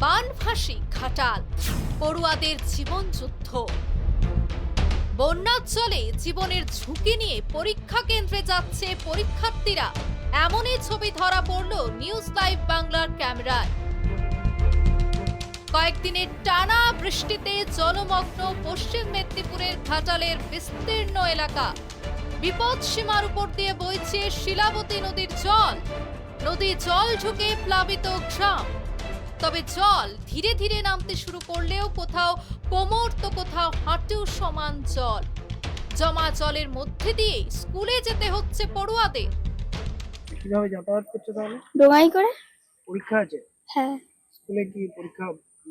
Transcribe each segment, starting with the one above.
বানভাসী ঘাটাল পড়ুয়াদের জীবন যুদ্ধ। বন্যার জলে জীবনের ঝুঁকি নিয়ে পরীক্ষা কেন্দ্রে যাচ্ছে পরীক্ষার্থীরা। এমনই ছবি ধরা পড়ল নিউজ লাইভ বাংলার ক্যামেরায়। কয়েকদিনের টানা বৃষ্টিতে জলমগ্ন পশ্চিম মেদিনীপুরের ঘাটালের বিস্তীর্ণ এলাকা। বিপদ সীমার উপর দিয়ে বইছে শিলাবতী নদীর জল। নদী জল ঢুকে প্লাবিত গ্রাম। তবে জল ধীরে ধীরে নামতে শুরু করলেও কোথাও কোমর তো কোথাও হাঁটু সমান জল। জমা জলের মধ্যে দিয়ে স্কুলে যেতে হচ্ছে পড়ুয়াদের। কীভাবে যাতায়াত করছে তাহলে? ডোঙাই করে। পরীক্ষা আছে? হ্যাঁ। স্কুলে কি পরীক্ষা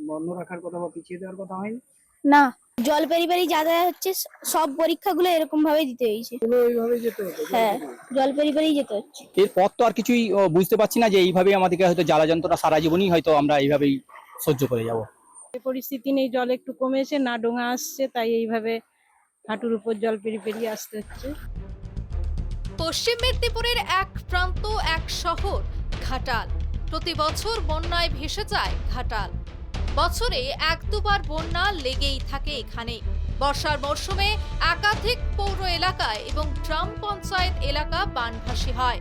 বন্ধ রাখার কথা বা পিছিয়ে দেওয়ার কথা হয়নি? না। জল পেরি পেরি যাতায়াত হচ্ছে স- সব পরীক্ষাগুলো এরকম ভাবে দিতে হয়েছে। ওইভাবে যেতে হ্যাঁ জল পেরি পেরি যেতে হচ্ছে। এরপর তো আর কিছুই বুঝতে পারছি না যে এইভাবেই আমাদেরকে হয়তো জ্বালা যন্ত্রটা সারা জীবনই হয়তো আমরা এইভাবেই সহ্য করে যাব। এই পরিস্থিতি নেই জল একটু কমেছে না ডোঙা আসছে তাই এইভাবে হাঁটুর উপর জল পেরিয়ে পেরিয়ে আসতে হচ্ছে। পশ্চিম মেদিনীপুরের এক প্রান্ত এক শহর ঘাটাল। প্রতি বছর বন্যায় ভেসে যায় ঘাটাল। বছরে এক দুবার বন্যা লেগেই থাকে এখানে। বর্ষার মরশুমে একাধিক পৌর এলাকায় এবং গ্রাম পঞ্চায়েত এলাকা বানভাসী হয়।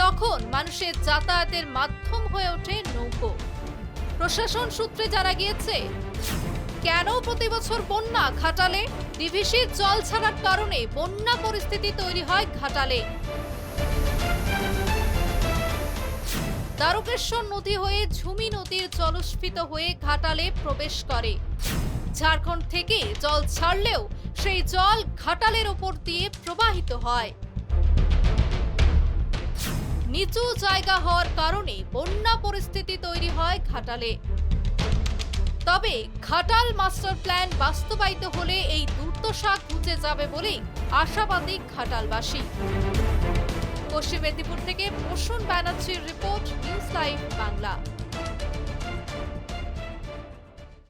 তখন মানুষের যাতায়াতের মাধ্যম হয়ে ওঠে নৌকো। প্রশাসন সূত্রে জানা গিয়েছে, কেন প্রতি বছর বন্যা ঘাটালে? ডিভিসির জল ছাড়ার কারণে বন্যা পরিস্থিতি তৈরি হয় ঘাটালে। দ্বারকেশ্বর নদী হয়ে ঝুমি নদীর জলস্ফীত হয়ে ঘাটালে প্রবেশ করে। ঝাড়খণ্ড থেকে জল ছাড়লেও সেই জল ঘাটালের ওপর দিয়ে প্রবাহিত হয়। নিচু জায়গা হওয়ার কারণে বন্যা পরিস্থিতি তৈরি হয় ঘাটালে। তবে ঘাটাল মাস্টার প্ল্যান বাস্তবায়িত হলে এই দুর্দশা ঘুচে যাবে বলেই আশাবাদী ঘাটালবাসী। পশ্চিম মেদিনীপুর থেকে প্রসূন ব্যানার্জির রিপোর্ট নিউজ লাইভ বাংলা।